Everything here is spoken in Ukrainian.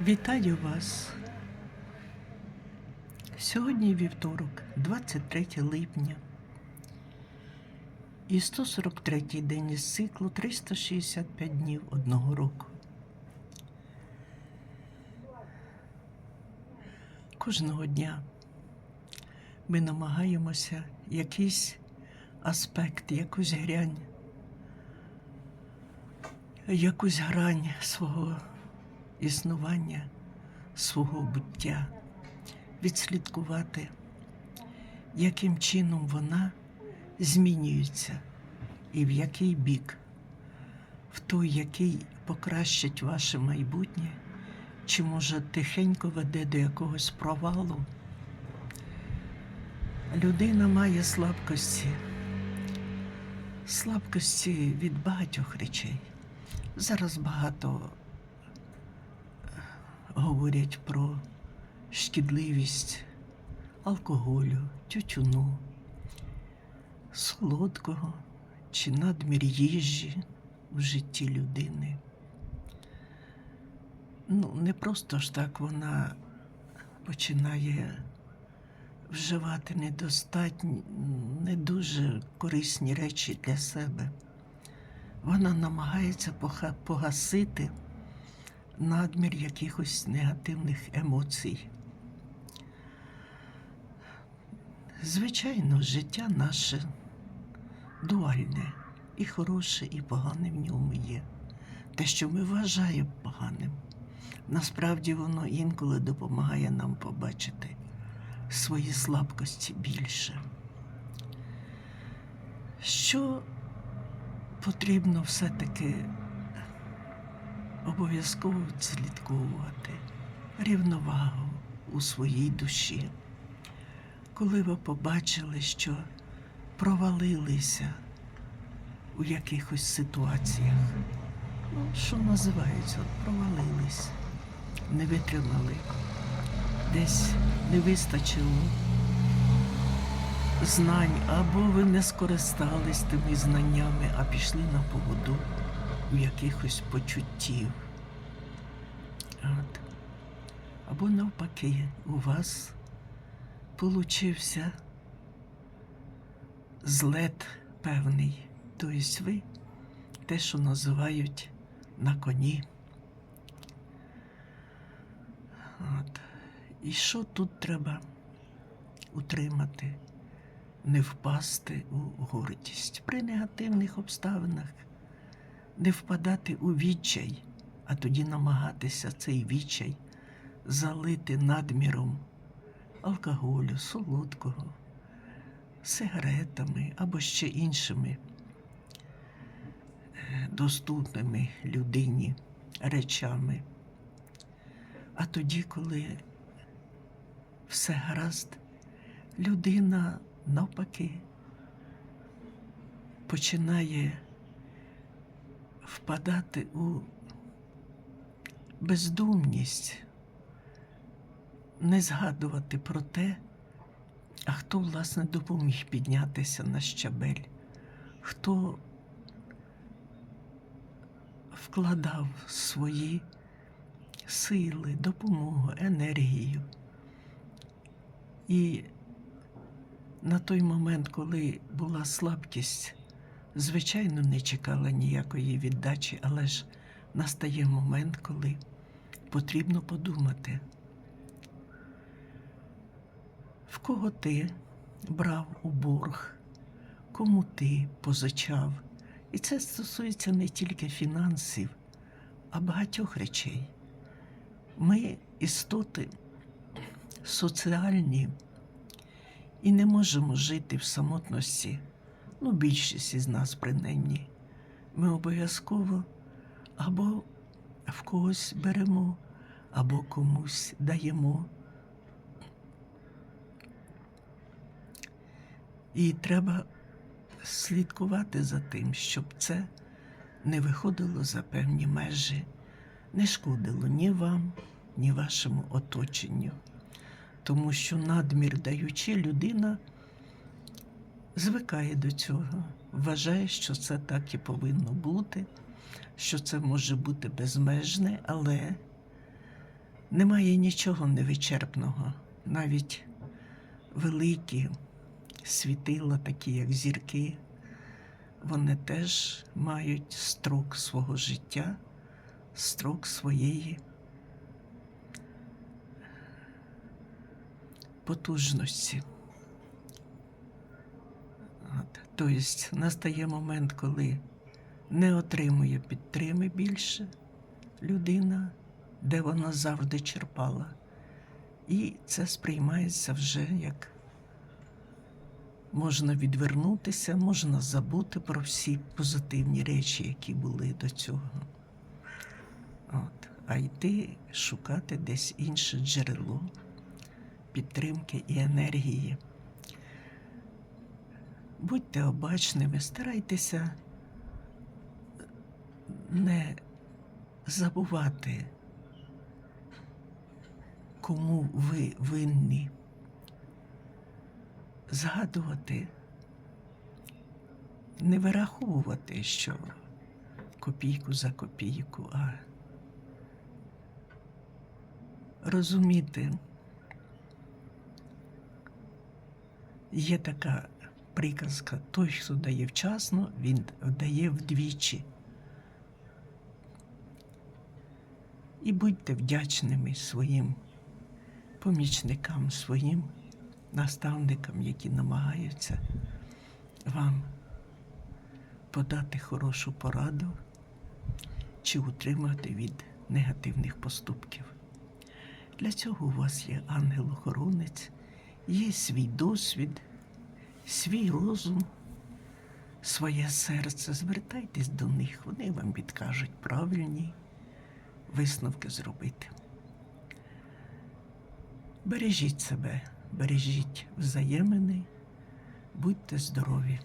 Вітаю вас. Сьогодні вівторок, 23 липня. І 143 день із циклу 365 днів одного року. Кожного дня ми намагаємося якийсь аспект, якусь грань, якусь грань свого існування, свого буття, відслідкувати, яким чином вона змінюється і в який бік, в той, який покращить ваше майбутнє, чи може тихенько веде до якогось провалу. Людина має слабкості, слабкості від багатьох речей. Зараз багато говорять про шкідливість алкоголю, тютюну, солодкого чи надмір їжі в житті людини. Ну, не просто ж так вона починає вживати недостатні, не дуже корисні речі для себе. Вона намагається погасити надмір якихось негативних емоцій. Звичайно, життя наше дуальне, і хороше, і погане в ньому є. Те, що ми вважаємо поганим, насправді воно інколи допомагає нам побачити свої слабкості більше. Що потрібно все-таки обов'язково відслідковувати рівновагу у своїй душі. Коли ви побачили, що провалилися у якихось ситуаціях, ну, що називається, от провалились, не витримали, десь не вистачило знань, або ви не скористались тими знаннями, а пішли на поводу у якихось почуттів. От. Або навпаки, у вас получився злет певний. Тобто ви те, що називають на коні. От. І що тут треба утримати? Не впасти у гордість при негативних обставинах не впадати у відчай, а тоді намагатися цей відчай залити надміром алкоголю, солодкого, сигаретами або ще іншими е, доступними людині речами. А тоді, коли все гаразд, людина навпаки починає впадати у бездумність, не згадувати про те, а хто, власне, допоміг піднятися на щабель, хто вкладав свої сили, допомогу, енергію. І на той момент, коли була слабкість, звичайно, не чекала ніякої віддачі, але ж настає момент, коли потрібно подумати, в кого ти брав у борг, кому ти позичав. І це стосується не тільки фінансів, а багатьох речей. Ми істоти соціальні і не можемо жити в самотності ну, більшість із нас принаймні, ми обов'язково або в когось беремо, або комусь даємо. І треба слідкувати за тим, щоб це не виходило за певні межі, не шкодило ні вам, ні вашому оточенню. Тому що надмір даючи людина звикає до цього, вважає, що це так і повинно бути, що це може бути безмежне, але Немає нічого невичерпного, навіть великі світила, такі як зірки, вони теж мають строк свого життя, строк своєї потужності. От. Тобто настає момент, коли не отримує підтрими більше людина, де вона завжди черпала. І це сприймається вже як можна відвернутися, можна забути про всі позитивні речі, які були до цього. От. А йти шукати десь інше джерело підтримки і енергії. Будьте обачними, старайтеся не забувати, кому ви винні, згадувати, не вираховувати, що копійку за копійку, а розуміти. Є така приказка: той, хто дає вчасно, він дає вдвічі. І будьте вдячними своїм помічникам, своїм наставникам, які намагаються вам подати хорошу пораду чи утримати від негативних поступків. Для цього у вас є ангел-охоронець, є свій досвід, свій розум, своє серце. Звертайтесь до них, вони вам підкажуть правильні висновки зробити. Бережіть себе, бережіть взаємини, будьте здорові.